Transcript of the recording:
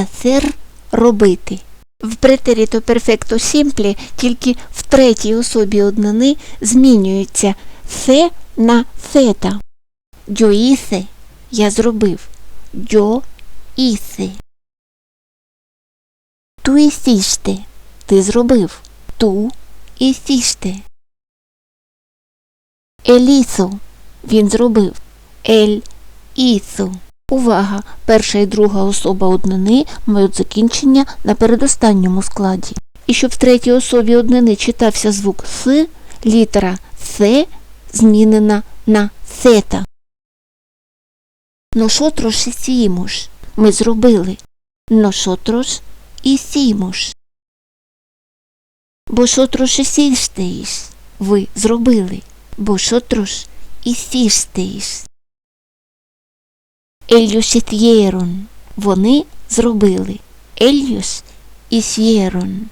hacer – робити. В претеріто перфекто сімплі тільки в третій особі однини змінюється се на сета. Yo – я зробив. Yo. Tú hiciste – ти зробив. Tú hiciste. Él hizo – він зробив. Él hizo. Увага! Перша і друга особа однини мають закінчення на передостанньому складі. І щоб в третій особі однини читався звук С, літера С змінена на сета. Nosotros hicimos. Ми зробили. Nosotros hicimos. Vosotros hicisteis. Ви зробили. Vosotros hicisteis. Ellos hicieron. Вони зробили. Ellos hicieron.